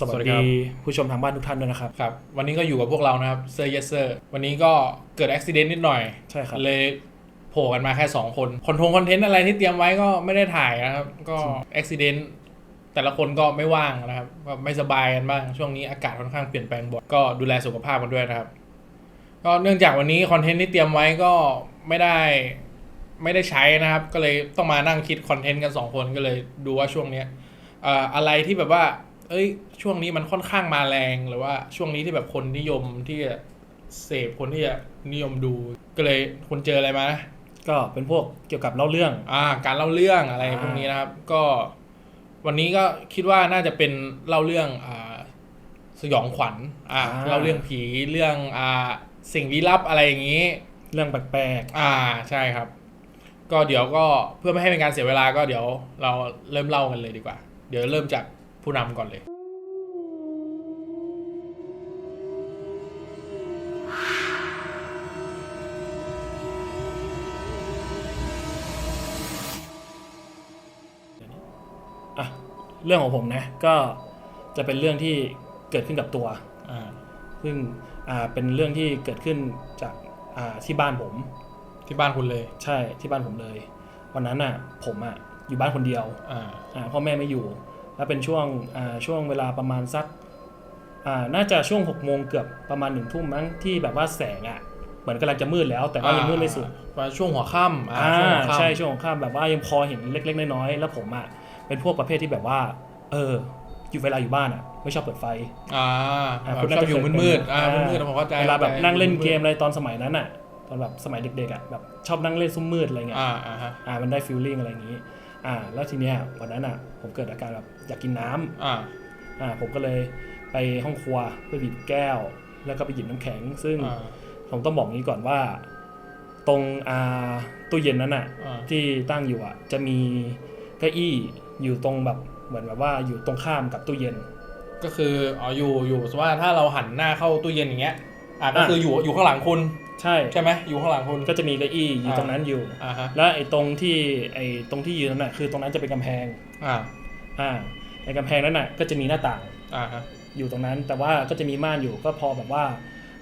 สวัสสวัสดีครัดีบผู้ชมทางบ้านทุกท่านด้วยนะครับ ครับ วันนี้ก็อยู่กับพวกเรานะครับเซอร์เยสเซอร์วันนี้ก็เกิดอุบิเหตุนิดหน่อยใช่ครับเลยโผล่กันมาแค่ 2 คนคอนโทงคอนเทนต์อะไรที่เตรียมไว้ก็ไม่ได้ถ่ายนะครับ ก็อุบิเหตุแต่ละคนก็ไม่ว่างนะครับก็ไม่สบายกันบ้างช่วงนี้อากาศค่อนข้างเปลี่ยนแปลงบ่อยก็ดูแลสุขภาพกันด้วยนะครับ ก็เนื่องจากวันนี้คอนเทนต์ที่เตรียมไว้ก็ไม่ได้ไม่ได้ใช้นะครับ ก็เลยต้องมานั่งคิดคอนเทนต์กันสองคนก็เลยดูว่าช่วงเนี้ยเอ่ออะไรที่แบบว่า เอ้ย ช่วงนี้มันค่อนข้างมาแรงหรือว่าช่วงนี้ที่แบบคนนิยมที่จะเสพคนที่จะนิยมดู ก็เลยคุณเจออะไรมานะก็เป็นพวกเกี่ยวกับเล่าเรื่อง อ่า การเล่าเรื่องอะไรอ่าพวกนี้นะครับ ก็วันนี้ก็คิดว่าน่าจะเป็นเล่าเรื่องอ่าสยองขวัญอ่า เล่าเรื่องผีเรื่องอ่าสิ่งลี้ลับอะไรอย่างนี้ เรื่องแปลกอ่าใช่ครับ ก็เดี๋ยวก็เพื่อไม่ให้เป็นการเสียเวลาก็เดี๋ยวเราเริ่มเล่ากันเลยดีกว่า เดี๋ยวเริ่มจาก ผู้นำก่อนเลยๆอะ เรื่องของผมนะ ก็จะเป็นเรื่องที่เกิดขึ้นกับตัว อ่า ซึ่ง อ่า เป็นเรื่องที่เกิดขึ้นจาก อ่า ที่บ้านผม ที่บ้านคุณเลย ใช่ ที่บ้านผมเลย วันนั้นอะ ผมอะ อยู่บ้านคนเดียว อ่า อ่า พ่อแม่ไม่อยู่ แล้วเป็นช่วงอ่าช่วงเวลาประมาณสักอ่าน่าจะช่วงหกโมงเกือบประมาณหนึ่งทุ่มมั้งที่แบบว่าแสงอะเหมือนกำลังจะมืดแล้ว แต่ว่ายังมืดไม่สุดว่าช่วงหัวค่ำอ่าอ่าช่วงหัวค่ำใช่ช่วงของข้ามแบบว่ายังพอเห็นเล็ก ๆ น้อยๆแล้วผมอะเป็นพวกประเภทที่แบบว่า เอออยู่เวลาอยู่บ้านอะไม่ชอบเปิดไฟ อ่าอ่าแบบคุณน่าชอบจะอยู่เคยมืดๆอ่าเป็นมืดๆผมเข้าใจเวลาแบบนั่งเล่นเกมมืดอะไรตอนสมัยนั้นอะตอนแบบสมัยเด็กๆอะแบบชอบนั่งเล่นซุ้มมืดอะไรๆเงี้ยอ่าอ่าฮะอ่ามันได้ฟีลลิ่งอะไรอย่างนี้ อ่า แล้วทีเนี้ยวันนั้นอะ ผมเกิดอาการแบบอยากกินน้ำอ่า อ่า ผมก็เลยไปห้องครัวเพื่อหยิบแก้ว แล้วก็ไปหยิบน้ำแข็ง ซึ่งอ่าผมต้องบอกงี้ก่อนว่า ตรงอ่าตู้เย็นนั้นอะอ่าที่ตั้งอยู่อะ จะมีเก้าอี้อยู่ตรงแบบเหมือนแบบว่าอยู่ตรงข้ามกับตู้เย็น ก็คืออ๋ออยู่อยู่สมมติว่าถ้าเราหันหน้าเข้าตู้เย็นอย่างเงี้ยอ่าก็อ่าคืออยู่อยู่ข้างหลังคุณ ใช่ใช่ไหมอยู่ข้างหลังคุณก็จะมีเก้าอี้อยู่อ่าตรงนั้นอยู่อ่าฮะแล้วไอ้ตรงที่ไอ้ตรงที่ยืนนั้นน่ะคือตรงนั้นจะเป็นกำแพงอ่าอ่าไอ้กำแพงนั้นน่ะก็จะมีหน้าต่างอ่าฮะอยู่ตรงนั้น แต่ว่าก็จะมีม่านอยู่ก็พอแบบว่า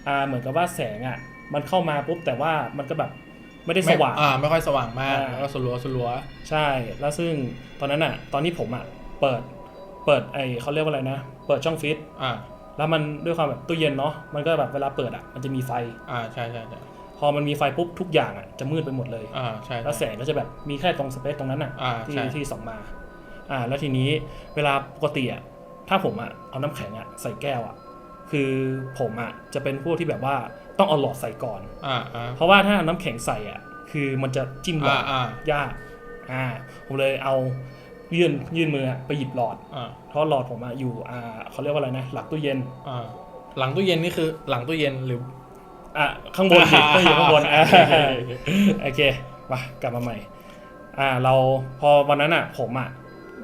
อ่าเหมือนกับว่าแสงอะ มันเข้ามาปุ๊บแต่ว่ามันก็แบบไม่ได้สว่างอ่าไม่ค่อยสว่างมากอ่าแล้วก็สลัวสลัวใช่ แล้วซึ่งตอนนั้นอะ ตอนที่ผมอะเปิดเปิดไอเขาเรียกว่าอะไรนะ เปิดช่องฟิตอ่า แล้วมันด้วยความแบบตู้เย็นเนาะมันก็แบบเวลาเปิดอะมันจะมีไฟ อ่าใช่ใช่ใช่พอมันมีไฟปุ๊บทุกอย่างอะจะมืดไปหมดเลย อ่าใช่แล้วแสงก็จะแบบมีแค่ตรงสเปซตรงนั้นอะอ่าที่ใช่ที่ส่องมา อ่า แล้วทีนี้เวลาปกติอะถ้าผมอะเอาน้ำแข็งอะใส่แก้วอะคือผมอะจะเป็นพวกที่แบบว่าต้องเอาหลอดใส่ก่อนอ่าอ่าเพราะว่าถ้าเอาน้ำแข็งใส่อะคือมันจะจิ้มหลออ่าดอ่ายากอ่าผมเลยเอา ยื่นยื่นมืออะไปหยิบหลอดอ่าเพราะหลอดผมอะอยู่อ่าเขาเรียกว่าอะไรนะ หลังตู้เย็นอ่าหลังตู้เย็นนี่คือหลังตู้เย็นหรือ อะข้างบนสิอ่าต้องอยู่ข้างบนอ่าโอเคโอเคโอเคมากลับมาใหม่ อ่า เราพอวันนั้นอะผมอะ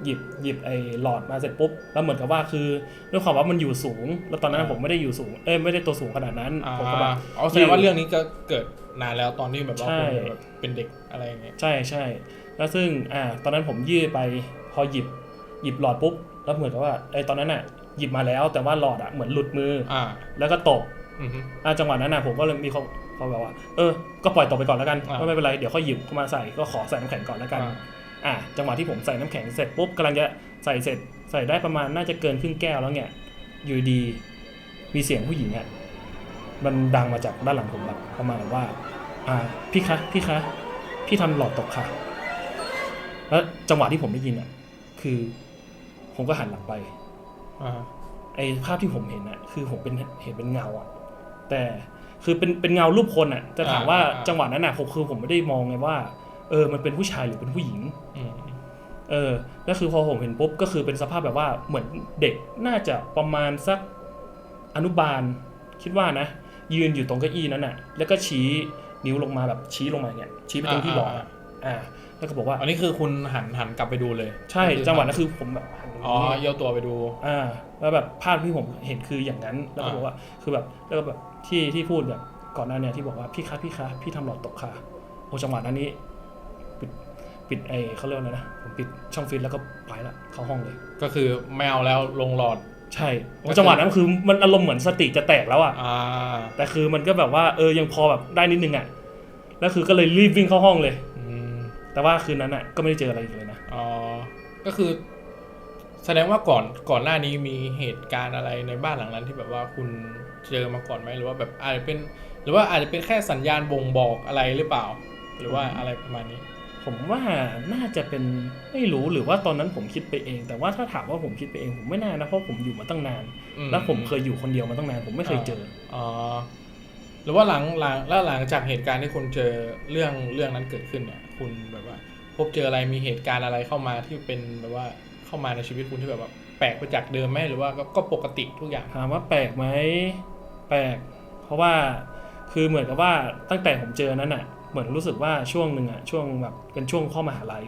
หยิบหยิบไอ้หลอดมาเสร็จปุ๊บแล้วเหมือนกับว่าคือด้วยความว่ามันอยู่สูง แล้วตอนนั้นอะผมไม่ได้อยู่สูงเอ้ยไม่ได้ตัวสูงขนาดนั้นอ่าผมก็แบบ เอาแสดงว่าเรื่องนี้ก็เกิดนานแล้วตอนที่แบบว่าใช่คุณแบบเป็นเด็กอะไรอย่างเงี้ย ใช่ใช่ แล้วซึ่งอ่าตอนนั้นผมยืดไปพอหยิบหยิบหลอดปุ๊บแล้วเหมือนกับว่าไอ้ตอนนั้นอะหยิบมาแล้ว แต่ว่าหลอดอะเหมือนหลุดมืออ่าแล้วก็ตกอือฮึอ่าจังหวะนั้นนะผมก็เลยมีเขาเขาแบบว่า เออ ก็ปล่อยตกไปก่อนแล้วกันอ่าก็ไม่เป็นไรเดี๋ยวค่อยหยิบเข้ามาใส่ก็ขอใส่น้ำแข็งก่อนแล้วกันอ่าอ่าจังหวะที่ผมใส่น้ำแข็งเสร็จปุ๊บกำลังจะใส่เสร็จใส่ได้ประมาณน่าจะเกินครึ่งแก้วแล้วเนี่ยอยู่ดีมีเสียงผู้หญิงอะมันดังมาจากด้านหลังผมแบบประมาณแบบว่า อ่า พี่คะพี่คะ พี่ทำหลอดตกค่ะ แล้วจังหวะที่ผมได้ยินอะ คือ ผมก็หันหลังไปอ่าไอ้ภาพที่ผมเห็นอะคือผมเป็นเห็นเป็นเงาอะแต่คือเป็นเป็นเงารูปคนอะแต่ถามว่าอ่าอ่าจังหวะนั้นอะผมคือผมไม่ได้มองไงว่า เออ มันเป็นผู้ชายหรือเป็นผู้หญิงอืมเออแล้วคือพอผมเห็นปุ๊บก็คือเป็นสภาพแบบว่าเหมือนเด็กน่าจะประมาณสักอนุบาล คิดว่านะ ยืนอยู่ตรงเก้าอี้นั้นอะแล้วก็ชี้นิ้วลงมาแบบชี้ลงมาเนี่ยชี้ไปตรงที่หลอดอะอ่า แล้วก็บอกว่าอันนี้คือคุณหันหันกลับไปดูเลยใช่จังหวะนั้นคือผมแบบหันย่างอ๋อนี้เยี่ยวตัวไปดูอ่าแล้วแบบภาพที่ผมเห็นคืออย่างนั้นแล้วก็อ่าบอกว่าคือแบบแล้วก็แบบที่ที่พูดแบบก่อนหน้าเนี่ยที่บอกว่าพี่คะพี่คะพี่ทำหลอดตกค่ะโอ้จังหวะนั้นนี้ปิดปิดไอเขาเรียกว่าอะไรนะผมปิดช่องฟิตแล้วก็ไปละเข้าห้องเลย ก็คือไม่เอาแล้วลงหลอดใช่จังหวะนั้นคือมันอารมณ์เหมือนสติจะแตกแล้วอะอ่าแต่คือมันก็แบบว่าเออยังพอแบบได้นิดนึงอะแล้วคือก็เลยรีบวิ่งเข้าห้องเลยอืม แต่ว่าคืนนั้นอะก็ไม่ได้เจออะไรอีกเลยนะอ๋อก็คือ แสดงว่าก่อนก่อนหน้านี้มีเหตุการณ์อะไรในบ้านหลังนั้นที่แบบว่าคุณเจอมาก่อนไหมหรือว่าแบบอาจจะเป็น หรือว่าอาจจะเป็นแค่สัญญาณบ่งบอกอะไรหรือเปล่า หรือว่าอะไรประมาณนี้ ผมว่าน่าจะเป็นไม่รู้หรือว่าตอนนั้นผมคิดไปเอง แต่ว่าถ้าถามว่าผมคิดไปเองผมไม่น่านะเพราะผมอยู่มาตั้งนาน อืม แล้วผมเคยอยู่คนเดียวมาตั้งนาน ผมไม่เคยเจอ อ๋อหรือว่าหลังหลังแล้วหลังจากเหตุการณ์ที่คุณเจอเรื่องเรื่องนั้นเกิดขึ้นเนี่ย คุณแบบว่า พบเจออะไรมีเหตุการณ์อะไรเข้ามาที่เป็นแบบว่าเข้ามาในชีวิตคุณที่แบบว่า แปลกไปจากเดิมไหมหรือว่าก็ก็ปกติทุกอย่างถามว่าแปลกไหมแปลก เพราะว่าคือเหมือนกับว่าตั้งแต่ผมเจอนั้นอะ เหมือนรู้สึกว่าช่วงหนึ่งอะช่วงแบบเป็นช่วงเข้ามหาลัย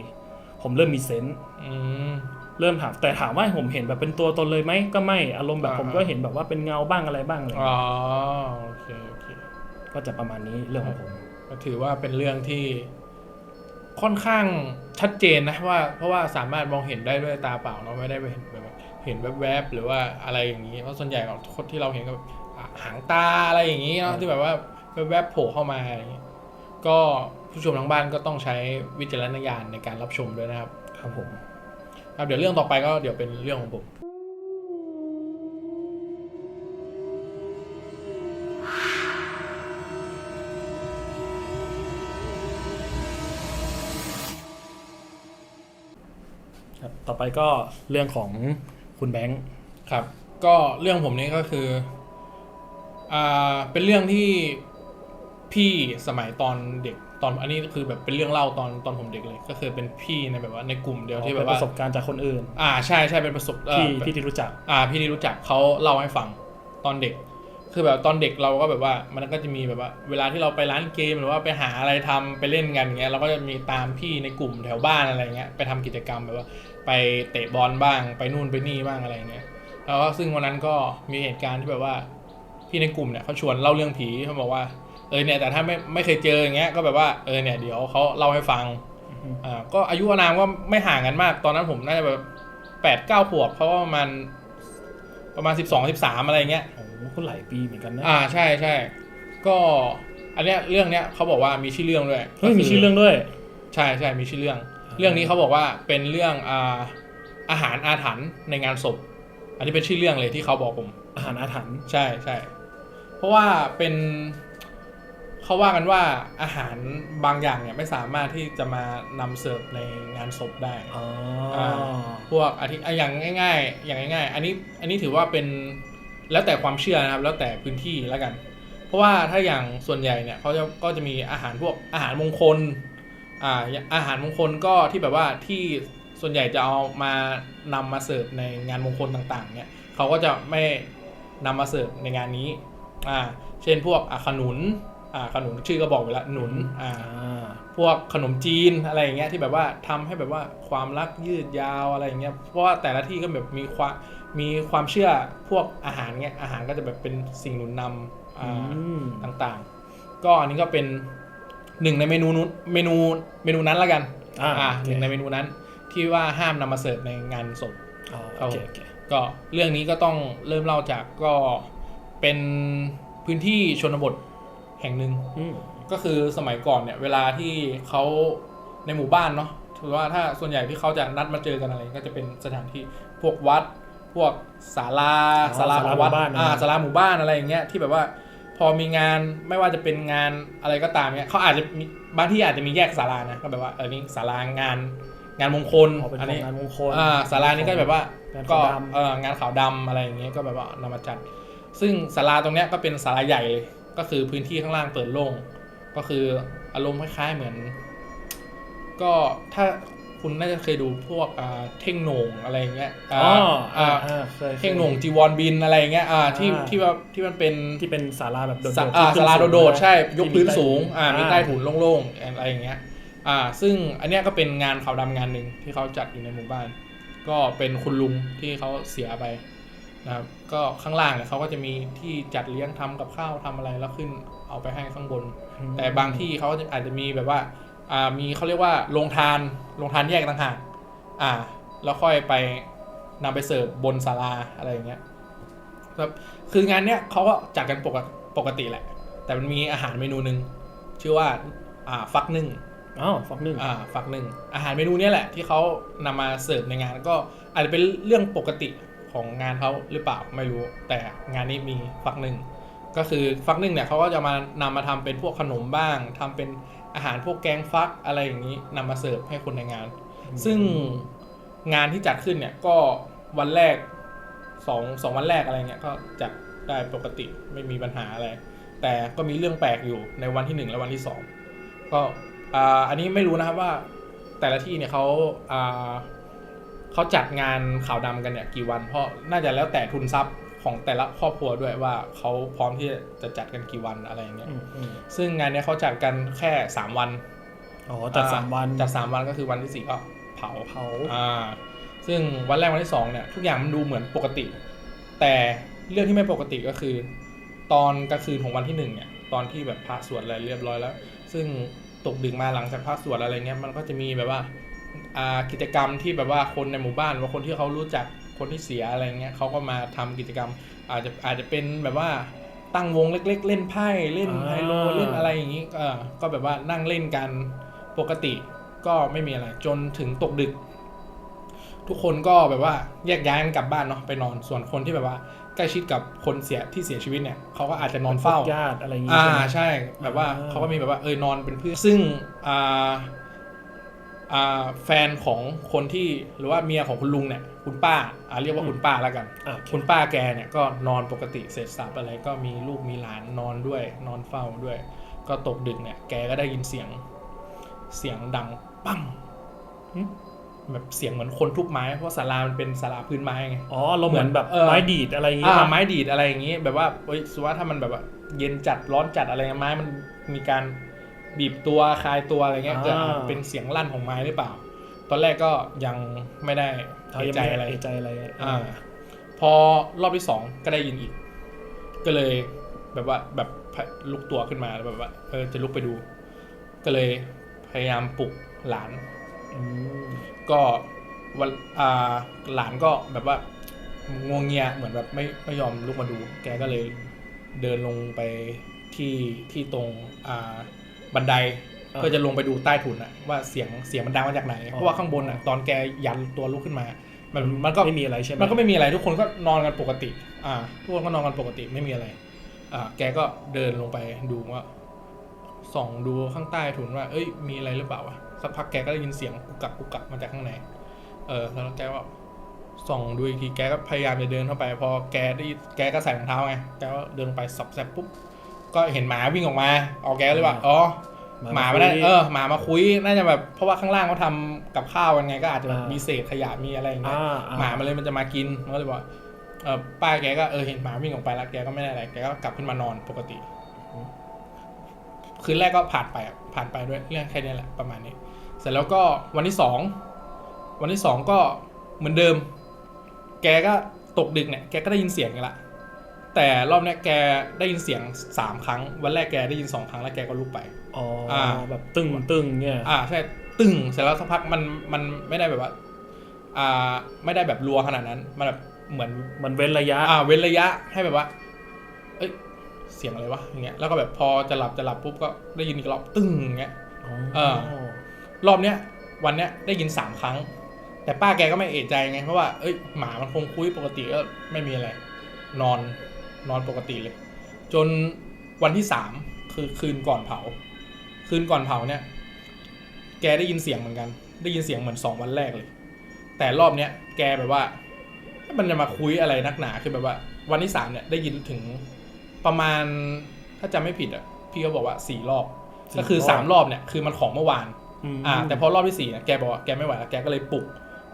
ผมเริ่มมีเซนส์อืมเริ่มถามแต่ถามว่าผมเห็นแบบเป็นตัวตนเลยไหมก็ไม่อารมณ์แบบอ่าผมก็เห็นแบบว่าเป็นเงาบ้างอะไรบ้างอะไรอ๋อโอเคโอเคก็จะประมาณนี้เรื่องของผมก็ถือว่าเป็นเรื่องที่ ค่อนข้างชัดเจนนะว่าเพราะว่าสามารถมองเห็นได้ด้วยตาเปล่าเนาะไม่ได้ไปเห็นแบบว่าเห็นแวบๆหรือว่าอะไรอย่างนี้เพราะส่วนใหญ่ของคนที่เราเห็นก็แบบอะหางตาอะไรอย่างนี้เนาะที่แบบว่าแวบๆโผล่เข้ามาอย่างนี้ก็ผู้ชมทางบ้านก็ต้องใช้วิจารณญาณในการรับชมด้วยนะครับ ครับผมครับเดี๋ยวเรื่องต่อไปก็เดี๋ยวเป็นเรื่องของผม ไปก็เรื่องของคุณแบงค์ครับ ก็เรื่องผมนี้ก็คืออ่าเป็นเรื่องที่พี่สมัยตอนเด็กตอนอันนี้คือแบบเป็นเรื่องเล่าตอนตอนผมเด็กเลย ก็คือเป็นพี่ในแบบว่าในกลุ่มเดียวที่แบเป็บนปว่า ระสบการณ์จากคนอื่น อ่าใช่ใช่เป็นประสบเอ่อที่เป็นพี่ที่รู้จัก อ่าพี่ที่รู้จักเขาเล่าให้ฟังตอนเด็ก คือแบบตอนเด็กเราก็แบบว่ามันก็จะมีแบบว่า เวลาที่เราไปร้านเกมหรือว่าไปหาอะไรทำไปเล่นกันอย่างเงี้ยเราก็จะมีตามพี่ในกลุ่มแถวบ้านอะไรเงี้ยไปทำกิจกรรมแบบว่า ไปเตะบอลบ้าง ไปนู่นไปนี่บ้างอะไรเงี้ยแล้วก็ซึ่งวันนั้นก็มีเหตุการณ์ที่แบบว่า พี่ในกลุ่มเนี่ยเขาชวนเล่าเรื่องผีเขาบอกว่าเออเนี่ยแต่ถ้าไม่ไม่เคยเจออย่างเงี้ยก็แบบว่าเออเนี่ยเดี๋ยวเขาเล่าให้ฟังอืมอ่าก็อายุอานามก็ไม่ห่างกันมาก ตอนนั้นผมน่าจะแบบแปดเก้าขวบเขาก็ประมาณประมาณสิบสองสิบสามอะไรเงี้ยโอ้โห ก็หลายปีเหมือนกันนะอ่าใช่ใช่ก็อันเนี้ยเรื่องเนี้ยเขาบอกว่ามีชื่อเรื่องด้วยเฮ้ยก็คืมีชื่อเรื่องด้วย ใช่ใช่มีชื่อเรื่อง เรื่องนี้เขาบอกว่าเป็นเรื่องอ่าอาหารอาถรรพ์ในงานศพ อันนี้เป็นชื่อเรื่องเลยที่เขาบอกผม อาหารอาถรรพ์ใช่ใช่เพราะว่าเป็นเขาว่ากันว่าอาหารบางอย่างเนี่ยไม่สามารถที่จะมานำเสิร์ฟในงานศพได้อ๋ออ่าพวกอาทิอะอย่างง่าย ๆ อย่างง่าย ๆ อันนี้อันนี้ถือว่าเป็น แล้วแต่ความเชื่อนะครับ แล้วแต่พื้นที่แล้วกัน เพราะว่าถ้าอย่างส่วนใหญ่เนี่ยเขาจะก็จะมีอาหารพวกอาหารมงคลอ่าอาหารมงคลก็ที่แบบว่าที่ส่วนใหญ่จะเอามานำมาเสิร์ฟในงานมงคลต่างๆ เนี่ยเขาก็จะไม่นำมาเสิร์ฟในงานนี้อ่าเช่นพวกอะขนุนอ่าขนุนชื่อก็บอกอยู่แล้วหนุนอ่าพวกขนมจีนอะไรอย่างเงี้ยที่แบบว่าทำให้แบบว่าความรักยืดยาวอะไรอย่างเงี้ยเพราะว่าแต่ละที่ก็แบบมีความ มีความเชื่อพวกอาหารเงี้ยอาหารก็จะแบบเป็นสิ่งหนุนนำอือ่ามต่างๆ ก็อันนี้ก็เป็นหนึ่งในเมนูนู้นเมนูเมนูนั้นละกันอ่าอ่าโอหเคนึ่งในเมนูนั้น ที่ว่าห้ามนำมาเสิร์ฟในงานศพอ๋อครัโอบเคโอเคก็เรื่องนี้ก็ต้องเริ่มเล่าจากก็เป็นพื้นที่ชนบทแห่งหนึ่งอืมก็คือสมัยก่อนเนี่ย เวลาที่เขาในหมู่บ้านเนาะถือว่าถ้าส่วนใหญ่ที่เขาจะนัดมาเจอกันอะไรก็จะเป็นสถานที่พวกวัด พวกศาลาศาลาของวัดอ่าศาลาหมู่บ้านอะไรอย่างเงี้ยที่แบบว่า พอมีงานไม่ว่าจะเป็นงานอะไรก็ตามเนี่ยเขาอาจจะมีบางที่อาจจะมีแยกศาลานะก็แบบว่าเออนี่ศาลางานงานมงคลพอเป็นอันของนี้ งานมงคล อ่าศาลานี้ก็แบบว่างานก็ขาวดำ เอองานขาวดำอะไรอย่างเงี้ยก็แบบว่านำมาจัด ซึ่งศาลาตรงเนี้ยก็เป็นศาลาใหญ่เลยก็คือพื้นที่ข้างล่างเปิดโล่งก็คืออารมณ์คล้ายๆเหมือน ก็ถ้า คุณน่าจะเคยดูพวกอ่าเท่งโหน่งอะไรอย่างเงี้ยอ๋ออ่าอ่าอ่าอ่าเคยเท่งโหน่งจีวรบินอะไรอย่างเงี้ยอ่าที่อ่าที่ว่าที่มันเป็นที่เป็นศาลาแบบโดดศาๆอ่าที่ขึ้ศาลาสูงโดดนะๆใช่ยกที่พื้นใต้สูงอ่ามีใต้ถุนอ่าโล่งๆอะไรอย่างเงี้ยอ่าซึ่งอันเนี้ยก็เป็นงานขาวดำงานหนึ่งที่เขาจัดอยู่ในหมู่บ้าน ก็เป็นคุณลุงที่เขาเสียไปนะครับก็ข้างล่างเนี่ยเขาก็จะมีที่จัดเลี้ยงทำกับข้าวทำอะไรแล้วขึ้นเอาไปให้ข้างบน แต่บางที่เขาอาจจะมีแบบว่าอ่า มีเขาเรียกว่าโรงทานโรงทานแยกต่างหากอ่า แล้วค่อยไปนำไปเสิร์ฟบนศาลาอะไรอย่างเงี้ยครับคืองานเนี้ยเขาก็จัดกันปกติปกติแหละ แต่มันมีอาหารเมนูหนึ่งชื่อว่าอ่าฟักนึ่งอ้าวฟักนึ่งอ่าฟักหนึ่งอาหารเมนูเนี้ยแหละ ที่เขานำมาเสิร์ฟในงานก็อาจจะเป็นเรื่องปกติของงานเขาหรือเปล่าไม่รู้ แต่งานนี้มีฟักหนึ่งก็คือฟักหนึ่งเนี่ยเขาก็จะมานำมาทำเป็นพวกขนมบ้างทำเป็น อาหารพวกแกงฟักอะไรอย่างนี้นำมาเสิร์ฟให้คนในงาน ซึ่งงานที่จัดขึ้นเนี่ยก็วันแรกสองสองวันแรกอะไรเงี้ยก็จัดได้ปกติไม่มีปัญหาอะไร แต่ก็มีเรื่องแปลกอยู่ในวันที่หนึ่งและวันที่สองก็อ่าอันนี้ไม่รู้นะครับว่าแต่ละที่เนี่ยเขาอ่าเขาจัดงานขาวดำกันเนี่ยกี่วันเพราะน่าจะแล้วแต่ทุนทรัพย์ ของแต่ละครอบครัวด้วยว่าเขาพร้อมที่จะจัดกันกี่วันอะไรอย่างเงี้ยอืมอืมซึ่งงานเนี้ยเขาจัดกันแค่3วันอ๋อจัดสามวันจัดสามวันก็คือวันที่สี่ก็เผาเผาอ่าซึ่งวันแรกวันที่สองเนี่ยทุกอย่างมันดูเหมือนปกติ แต่เรื่องที่ไม่ปกติก็คือ ตอนกลางคืนของวันที่หนึ่งเนี่ยตอนที่แบบพระสวดอะไรเรียบร้อยแล้ว ซึ่งตกดึกมาหลังจากพระสวดอะไรเงี้ยมันก็จะมีแบบว่าอ่ากิจกรรมที่แบบว่าคนในหมู่บ้านหรือว่าคนที่เขารู้จัก คนที่เสียอะไรเงี้ยเขาก็มาทำกิจกรรม อาจจะอาจจะเป็นแบบว่าตั้งวงเล็ก ๆ เล่นไพ่เล่นไฮโลเล่นอะไรอย่างนี้เออก็แบบว่านั่งเล่นกันปกติก็ไม่มีอะไรจนถึงตกดึก ทุกคนก็แบบว่าแยกย้ายกันกลับบ้านเนาะไปนอนส่วนคนที่แบบว่าใกล้ชิดกับคนเสียที่เสียชีวิตเนี่ยเขาก็อาจจะนอนเฝ้าญาติอะไรอย่างงี้อ่าใช่ไหมใช่ แบบว่าอ่าเขาก็มีแบบว่าเออนอนเป็นเพื่อนซึ่งอ่าอ่า แฟนของคนที่หรือว่าเมียของคุณลุงเนี่ยคุณป้าอ่าเรียกว่าคุณป้าแล้วกันอะคุณป้าแกเนี่ยก็นอนปกติเสร็จสับอะไรก็มีลูกมีหลานนอนด้วย นอนเฝ้าด้วย ก็ตกดึกเนี่ยแกก็ได้ยินเสียงเสียงดังปั้งหึแบบเสียงเหมือนคนทุบไม้เพราะศาลามันเป็นศาลาพื้นไม้ไงอ๋อเราเหมือนแบบเออไม้ดีดอะไรอย่างงี้อ่าป่ะไม้ดีดอะไรอย่างงี้แบบว่าเอ้ยสมมุติว่าถ้ามันแบบว่าเย็นจัดร้อนจัดอะไรเงี้ยไม้มันมีการ บีบตัวคลายตัวอะไรเงี้ยจะเป็นเสียงลั่นของไม้หรือเปล่า ตอนแรกก็ยังไม่ได้เอาเอะยังใจไม่อะไรเอะใจอะไรอ่า พอรอบที่สองก็ได้ยินอีก ก็เลยแบบว่าแบบลุกตัวขึ้นมาแบบว่าเออจะลุกไปดู ก็เลยพยายามปลุกหลาน อืมก็วันอ่าหลานก็แบบว่างวงเงียเหมือนแบบไม่ไม่ยอมลุกมาดู แกก็เลยเดินลงไปที่ที่ตรงอ่า บันไดเพื่อจะลงไปดูใต้ถุนอะว่าเสียงเสียงมันดังมาจากไหน เพราะว่าข้างบนอะตอนแกยันตัวลุกขึ้นมา มันมันก็ไม่มีอะไรใช่ไหมมันก็ไม่มีอะไรทุกคนก็นอนกันปกติ อ่า ทุกคนก็นอนกันปกติไม่มีอะไร อ่า แกก็เดินลงไปดูว่าส่องดูข้างใต้ถุนว่า เอ้ย มีอะไรหรือเปล่าวะสักพักแกก็ได้ยินเสียงกุกกักกุกกักมาจากข้างใน เออ แล้วแกก็ส่องดูอีกทีแกก็พยายามจะเดินเข้าไป พอแกได้แกก็ใส่รองเท้าไงแกก็เดินไปสับแซบปุ๊บ ก็เห็นหมาวิ่งออกมาเอาแกก็เลยว่าอ๋อหมาไม่ได้เออหมามาคุยน่าจะแบบเพราะว่าข้างล่างเขาทำกับข้าวกันไงก็อาจจะแบบมีเศษขยะมีอะไรอย่างเงี้ยอ่าอ่หมามันเลยมันจะมากินมันก็เลยบอกเออป้าแกก็เออเห็นหมาวิ่งออกไปแล้วแกก็ไม่ได้อะไรแกก็กลับขึ้นมานอนปกติ คืนแรกก็ผ่านไปอะผ่านไปด้วยเรื่องแค่นี้แหละประมาณนี้ เสร็จแล้วก็วันที่สองวันที่สองก็เหมือนเดิม แกก็ตกดึกเนี่ยแกก็ได้ยินเสียงกันละ แต่รอบเนี้ยแกได้ยินเสียงสามครั้ง วันแรกแกได้ยินสองครั้งแล้วแกก็ลุกไป อ๋ออาแบบตึงตึงเนี่ยอ่าใช่ตึงเสร็จแล้วสักพักมันมันไม่ได้แบบว่า อ่าไม่ได้แบบรัวขนาดนั้นมันแบบเหมือนมันเว้นระยะ อ่าเว้นระยะให้แบบว่า เอ้ยเสียงอะไรวะอย่างเงี้ยแล้วก็แบบพอจะหลับจะหลับปุ๊บก็ได้ยินอีกรอบตึ้งอย่างเงี้ยเออรอบเนี้ยวันเนี้ยได้ยินสามครั้ง แต่ป้าแกก็ไม่เอะใจไงเพราะว่าเอ้ยหมามันคงคุยปกติก็ไม่มีอะไร นอน นอนปกติเลย จนวันที่สามคือคืนก่อนเผา คืนก่อนเผาเนี่ย แกได้ยินเสียงเหมือนกัน ได้ยินเสียงเหมือนสองวันแรกเลย แต่รอบเนี้ยแกแบบว่า มันจะมาคุยอะไรนักหนาคือแบบว่า วันที่สามเนี่ยได้ยินถึงประมาณถ้าจำไม่ผิดอะพี่เขาบอกว่าสี่รอบก็คือสามรอบเนี่ยคือมันของเมื่อวานมอ่า แต่พอรอบที่สี่เนี่ยแกบอกว่าแกไม่ไหวแล้วแกก็เลยปลุก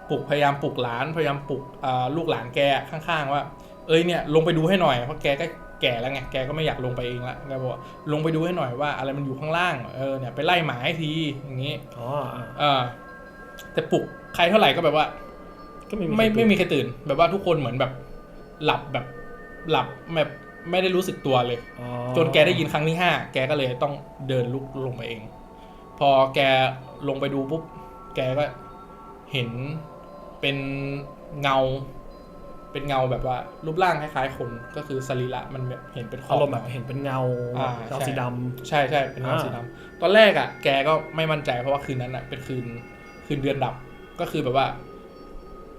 ปลุกพยายามปลุกหลานพยายามปลุกอ่าลูกหลานแกข้างๆว่า เอ้ยเนี่ยลงไปดูให้หน่อยเพราะแกก็แก่แล้วไงแกก็ไม่อยากลงไปเองละแกบอกว่าลงไปดูให้หน่อยว่า อะไรมันอยู่ข้างล่างเออเนี่ยไปไล่หมาให้ทีอย่างงี้อ๋ออะเออแต่ปลุกใครเท่าไหร่ก็แบบว่า ก็ไม่มีไม่ใครไม่มีใครตื่น แบบว่าทุกคนเหมือนแบบ หลับแบบหลับแบบไม่ได้รู้สึกตัวเลยอ๋อจนแกได้ยินครั้งที่ห้าแกก็เลยต้องเดินลุกลงไปเอง พอแกลงไปดูปุ๊บแกก็เห็นเป็นเงา เป็นเงาแบบว่ารูปร่างคล้ายๆคนก็คือสรีระมันแบบเห็นเป็นขออารบมณ์แบบเห็นเป็นเงาอ่าเงาใช่สีดใช่ใช่เป็นเงาอ่าสีดำตอนแรกอะ แกก็ไม่มั่นใจเพราะว่าคืนนั้นอะเป็นคืนคืนเดือนดับก็คือแบบว่า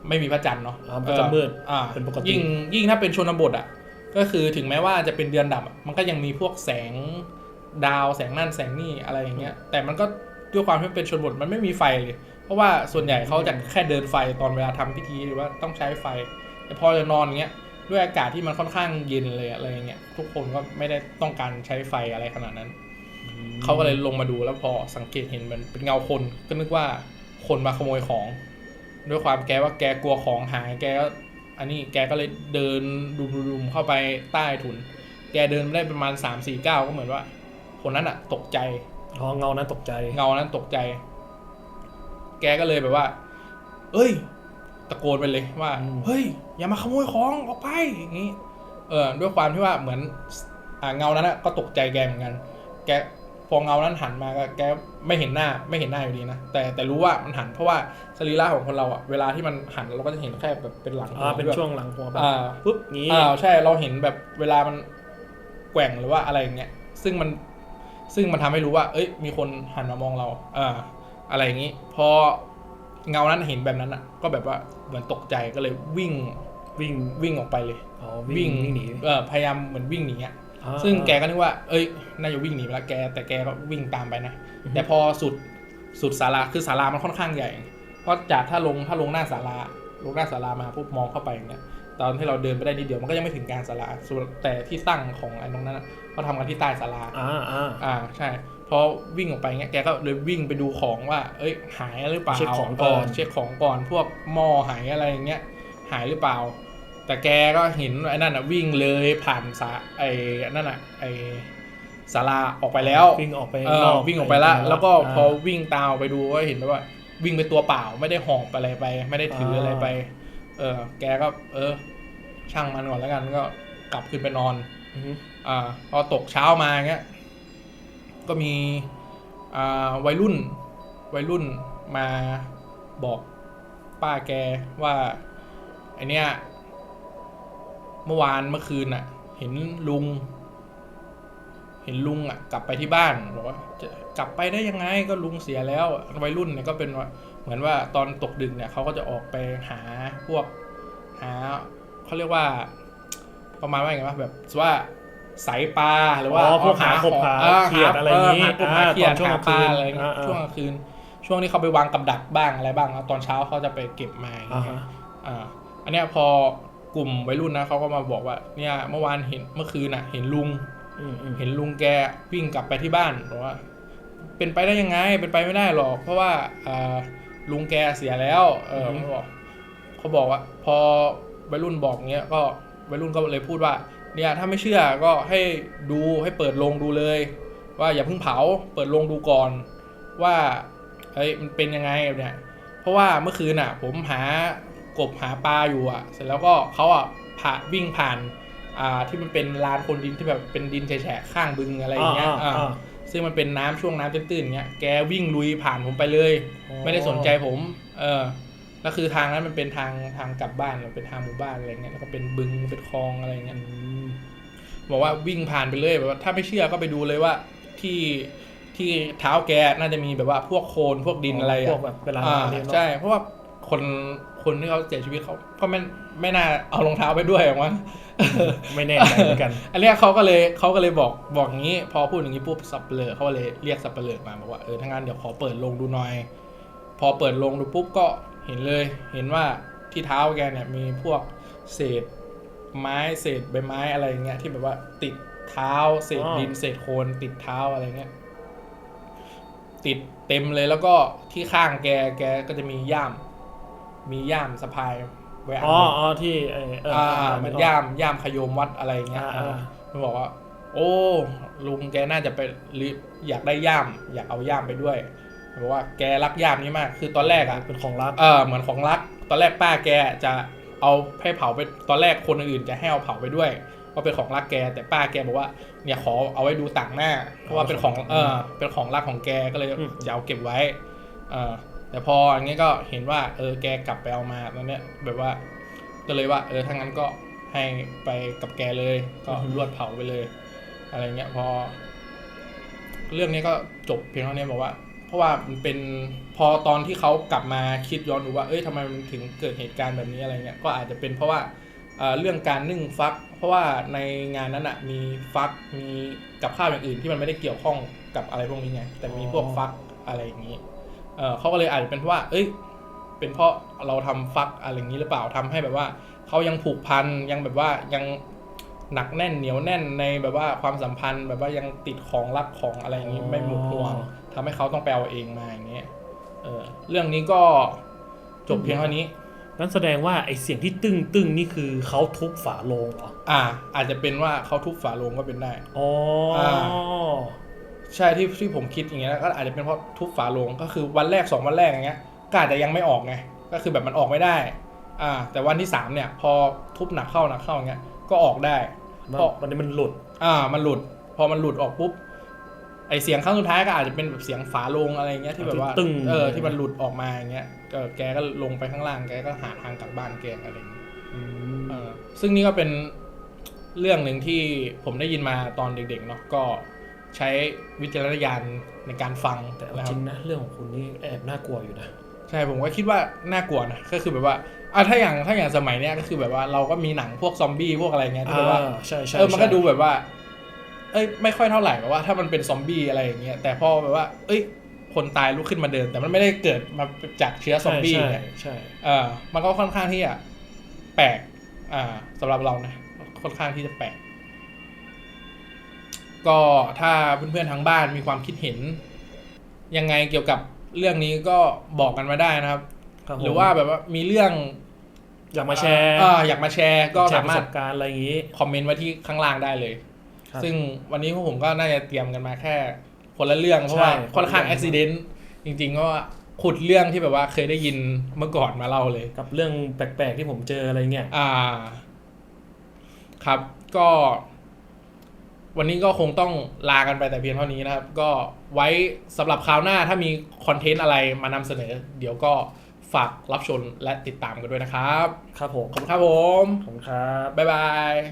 ไม่มีพระจันทร์เนาะำอ่ามันก็จะมืดอ่าเป็นปกติยิ่งยิ่งถ้าเป็นชนบทอะ ก็คือถึงแม้ว่าจะเป็นเดือนดับอะมันก็ยังมีพวกแสงดาวแสงนั่นแสงนี่อะไรอย่างเงี้ย แต่มันก็ด้วยความที่มันเป็นชนบทมันไม่มีไฟเลย เพราะว่าส่วนใหญ่เขาจะแค่เดินไฟตอนเวลาทำพิธีหรือว่าต้องใช้ไฟแต่ พอจะนอนอย่างเงี้ยด้วยอากาศที่มันค่อนข้างเย็นเลยอะไรอย่างเงี้ยทุกคนก็ไม่ได้ต้องการใช้ไฟอะไรขนาดนั้น เขาก็เลยลงมาดูแล้วพอสังเกตเห็นมันเป็นเงาคนก็นึกว่าคนมาขโมยของ ด้วยความแกว่าแกกลัวของหายแกก็อันนี้แกก็เลยเดินดุมๆเข้าไปใต้ถุน แกเดินได้ประมาณ3ามสี่ก้าวก็เหมือนว่า คนนั้นอะตกใจอ๋อเงานั้นตกใจ เงานั้นตกใจ แกก็เลยแบบว่า เอ้ยตะโกนไปเลยว่าอืมเฮ้ย อย่ามาขโมยของออกไปอย่างนี้ เออด้วยความที่ว่าเหมือนอ่าเงานั้นอะก็ตกใจแกเหมือนกัน แกพอเงานั้นหันมาก็แกไม่เห็นหน้าไม่เห็นหน้าอยู่ดีนะแต่แต่รู้ว่ามันหันเพราะว่าสรีระของคนเราอะเวลาที่มันหันเราก็จะเห็นแค่แบบเป็นหลังอ่าเป็นแบบช่วงหลังหัวแบบอ่าปุ๊บงี้อ่าใช่เราเห็นแบบเวลามันแกว่งหรือว่าอะไรอย่างเงี้ยซึ่งมันซึ่งมันทำให้รู้ว่า เอ้ย มีคนหันมามองเราอ่าอะไรอย่างงี้ พอ เงานั้นเห็นแบบนั้นอะ ก็แบบว่าเหมือนตกใจก็เลยวิ่งวิ่งวิ่งออกไปเลยอ๋อวิ่งวิ่งหนีเออพยายามเหมือนวิ่งหนีอะอ่าซึ่งแกก็นึกว่า เอ้ย น่าจะวิ่งหนีไปแล้วแก แต่แกก็วิ่งตามไปนะอือฮึแต่พอสุด สุดศาลา คือศาลามันค่อนข้างใหญ่ เพราะจากถ้าลง ถ้าลงหน้าศาลา ลงหน้าศาลามาปุ๊บมองเข้าไปอย่างเงี้ยตอนที่เราเดินไปได้นิดเดียว มันก็ยังไม่ถึงกลางศาลาส่วนแต่ที่ตั้งของไอ้ตรงนั้นอะเขาทำกันที่ใต้ศาลา อ่าอ่า อ่า ใช่ พอวิ่งออกไปเงี้ยแกก็เลยวิ่งไปดูของว่า เอ้ย หายหรือเปล่าเช็คของก่อนเช็คของก่อนพวกหม้อหายอะไรอย่างเงี้ยหายหรือเปล่า แต่แกก็เห็นไอ้นั่นอะวิ่งเลยผ่านสาไอ้นั่นอะไอ้ศาลาออกไปแล้ววิ่งออกไปเออนอกวิ่งออกไปแล้วปแล้วก็าพอวิ่งตามไปดูก็เห็นว่าวิ่งไปตัวเปล่าไม่ได้หอบอะไรไป ไม่ได้ถืออะไรไป เออ แกก็ เออ ช่างมันก่อนแล้วกันก็กลับขึ้นไปนอนอือฮึอ่าพอตกเช้ามาเงี้ย ก็มีวัยรุ่นวัยรุ่นมาบอกป้าแกว่าไอเนี้ยเมื่อวานเมื่อคืนน่ะ เห็นลุง เห็นลุงอะ กลับไปที่บ้านบอกว่าจะกลับไปได้ยังไงก็ลุงเสียแล้ววัยรุ่นเนี่ยก็เป็นว่าเหมือนว่าตอนตกดึกเนี่ยเขาก็จะออกไปหาพวกหาเขาเรียกว่า ประมาณว่าไงวะแบบว่า สายปลาหรือว่าอ๋อพวกหาขขอบงหาอ่เขียดอะไรอย่างงี้หาพวกหาอ่าเขียดตอนช่วงหากลางปคืลานอะไรเงี้ยอ่าๆช่วงกลางคืน ช่วงที่เขาไปวางกับดักบ้างอะไรบ้างแล้วตอนเช้าเขาจะไปเก็บมาอย่างอ่าเงี้ยฮะอ่าอันเนี้ยพอกลุ่มวัยรุ่นนะเขาก็มาบอกว่าเนี่ยเมื่อวานเห็นเมื่อคืนน่ะ เห็นลุงอืมอืมเห็นลุงแกวิ่งกลับไปที่บ้านบอกว่า เป็นไปได้ยังไง เป็นไปไม่ได้หรอก เพราะว่าอ่าลุงแกเสียแล้ว เออเขาบอกเขาบอกว่า พอวัยรุ่นบอกเงี้ยก็วัยรุ่นก็เลยพูดว่า เนี่ยถ้าไม่เชื่อก็ให้ดูให้เปิดโลงดูเลย ว่าอย่าเพิ่งเผาเปิดโลงดูก่อนว่าเฮ้ยมันเป็นยังไงเนี่ยเพราะว่าเมื่อคืนอะ ผมหากบหาปลาอยู่อะ เสร็จแล้วก็เขาอะผ่าวิ่งผ่านอ่าที่มันเป็นลานคนดินที่แบบเป็นดินแฉะๆข้างบึงอะไรอย่างเงี้ยอ่าอ่าอ่าซึ่งมันเป็นน้ำช่วงน้ำตื้นๆเงี้ย แกวิ่งลุยผ่านผมไปเลยอ๋อไม่ได้สนใจผม เออแล้วคือทางนั้นมันเป็นทางทางกลับบ้านมันเป็นทางหมู่บ้านอะไรเงี้ย แล้วก็เป็นบึง เป็นคลองอะไรเงี้ยอืม บอกว่าวิ่งผ่านไปเลยแบบว่าถ้าไม่เชื่อก็ไปดูเลยว่าที่ที่เท้าแกน่าจะมีแบบว่าพวกโคลนพวกดินอะไรพวอะกแบบเวลาอ่าเรียนเนอะใช่ เพราะว่าคนคนที่เขาเสียชีวิตเขาก็ไม่ไม่น่าเอารองเท้าไปด้วยหรอกมั้ง ไม่แน่ใจเหมือนกัน อันเนี้ยเขาก็เลยเขาก็เลยบอกบอกงี้ พอพูดอย่างนี้ปุ๊บสับเปลือเขาก็เลยเรียกสับเปลือมาบอกว่าเออถ้างั้นเดี๋ยวขอเปิดลงดูหน่อย พอเปิดลงดูปุ๊บก็เห็นเลย เห็นว่าที่เท้าแกเนี่ยมีพวกเศษ ไม้เศษใบไม้อะไรอย่างเงี้ยที่แบบว่าติดเท้าเศษอ๋อ ดินเศษโคลนติดเท้าอะไรเงี้ยติดเต็มเลยแล้วก็ที่ข้างแกแกก็จะมีย่าม มีย่ามสะพายไว้อันอ๋อหนึ่ง อ๋อที่เออเอออ่าอ่ามันกออกย่ามย่ามขยมวัดอะไรเงี้ยอ่าอ่าอ่า มันบอกว่า โอ้ลุงแกน่าจะไปรีอยากได้ย่าม อยากเอาย่ามไปด้วยบอกว่าแกรักย่ามนี้มาก คือตอนแรกอะเป็นของรัก เออเหมือนของรัก ตอนแรกป้าแกจะ เอาให้เผาไปตอนแรกคนอื่นจะให้เอาเผาไปด้วยเพราะเป็นของรักแก แต่ป้าแกบอกว่า เนี่ยขอเอาไว้ดูต่างหน้า เพราะว่าเป็นของเออเป็นของรักของแกก็เลยอืมจะเอาเก็บไว้เออแต่พออย่างเงี้ยก็เห็นว่า เออแกกลับไปเอามาตอนเนี้ยแบบว่า ก็เลยว่า เออถ้างั้นก็ให้ไปกับแกเลย ก็อือฮึรวดเผาไปเลย อะไรเงี้ยพอ เรื่องนี้ก็จบเพียงเท่านี้บอกว่าเพ ราะว่ามันเป็นพอตอนที่เขากลับมาคิดย้อนดูว่าเอ้ยทำไมมันถึงเกิดเหตุการณ์แบบนี้อะไรเงี้ยก็อาจจะเป็นเพราะว่าเอ่อเรื่องการนึ่งฟัก เพราะว่าในงานนั้นอะมีฟักมีกับข้าวอย่างอื่นที่มันไม่ได้เกี่ยวข้องกับอะไรพวกนี้ไงแต่มีพวกฟักอะไรอย่างนี้เออเขาก็เลยอาจจะเป็นเพราะว่า เอ้ย เป็นเพราะเราทำฟักอะไรอย่างนี้หรือเปล่าทำให้แบบว่าเขายังผูกพันยังแบบว่ายังหนักแน่นเหนียวแน่นในแบบว่าความสัมพันธ์แบบว่ายังติดของรักของอะไรอย่างนี้ไม่หมดห่วง ทำให้เขาต้องไปเอาเองมาอย่างเงี้ยเออเรื่องนี้ก็จบเพียงเท่านี้นั่นแสดงว่าไอเสียงที่ตึ้งตึ้งนี่คือเขาทุบฝาโลงเหรอ อ่า อาจจะเป็นว่าเขาทุบฝาโลงก็เป็นได้ อ๋ออาใช่ที่ที่ผมคิดอย่างเงี้ยก็อาจจะเป็นเพราะทุบฝาโลงก็คือวันแรกสองวันแรกอย่างเงี้ยก็อาจจะยังไม่ออกไง ก็คือแบบมันออกไม่ได้ อ่า แต่วันที่สามเนี่ย พอทุบหนักเข้าหนักเข้าอย่างเงี้ย ก็ออกได้มันเพราะวันนี้มันหลุด อ่า มันหลุด พอมันหลุดออกปุ๊บ ไอเสียงครั้งสุดท้ายก็อาจจะเป็นแบบเสียงฝาโลงอะไรเงี้ยที่แบบว่าตึ้งเออที่มันหลุดออกมาอย่างเงี้ยก็แกก็ลงไปข้างล่างแกก็หาทางกลับบ้านแกอะไรอย่างเงี้ยอืมเออซึ่งนี่ก็เป็นเรื่องหนึ่งที่ผมได้ยินมาตอนเด็กๆเนาะก็ใช้วิจารณญาณในการฟังแต่เอานะคจรัริบงนะเรื่องของคุณนี่แอบน่ากลัวอยู่นะใช่ผมก็คิดว่าน่ากลัวนะก็คือแบบว่าอะถ้าอย่างถ้าอย่างสมัยเนี้ยก็คือแบบว่าเราก็มีหนังพวกซอมบี้พวกอะไรเงี้ยที่แบบว่าอ่าใช่ใช่เออมันก็ใช่ดูแบบว่า เอ้ยไม่ค่อยเท่าไหร่แบบว่าถ้ามันเป็นซอมบี้อะไรอย่างเงี้ยแต่พอแบบว่า เอ้ย คนตายลุกขึ้นมาเดิน แต่มันไม่ได้เกิดมาจากเชื้อซอมบี้ใช่เนี่ยใช่เออมันก็ค่อนข้างที่จะแปลกอ่าสำหรับเรานะค่อนข้างที่จะแปลกก็ถ้าเพื่อนๆทางบ้านมีความคิดเห็น ยังไงเกี่ยวกับเรื่องนี้ก็บอกกันมาได้นะครับครับผมหรือว่าแบบว่ามีเรื่องอยากมาแชร์อ่าอยากมาแชร์ก็แชสาร์ปมาระรสถบการณ์อะไรอย่างนี้ คอมเมนต์ไว้ที่ข้างล่างได้เลยครับ ซึ่งวันนี้พวกผมก็น่าจะเตรียมกันมาแค่คนละเรื่องเพราะว่าใช่ค่อนข้างคนละอุเรื่องบิเหตุจริงๆก็ขุดเรื่องที่แบบว่าเคยได้ยินเมื่อก่อนมาเล่าเลย กับเรื่องแปลกๆที่ผมเจออะไรเงี้ยอ่า ครับก็ วันนี้ก็คงต้องลากันไปแต่เพียงเท่านี้นะครับ ก็ไว้สำหรับคราวหน้าถ้ามีคอนเทนต์อะไรมานำเสนอ เดี๋ยวก็ฝากรับชมและติดตามกันด้วยนะครับ ครับผม ขอบคุณครับผม ขอบคุณครับ บ๊ายบาย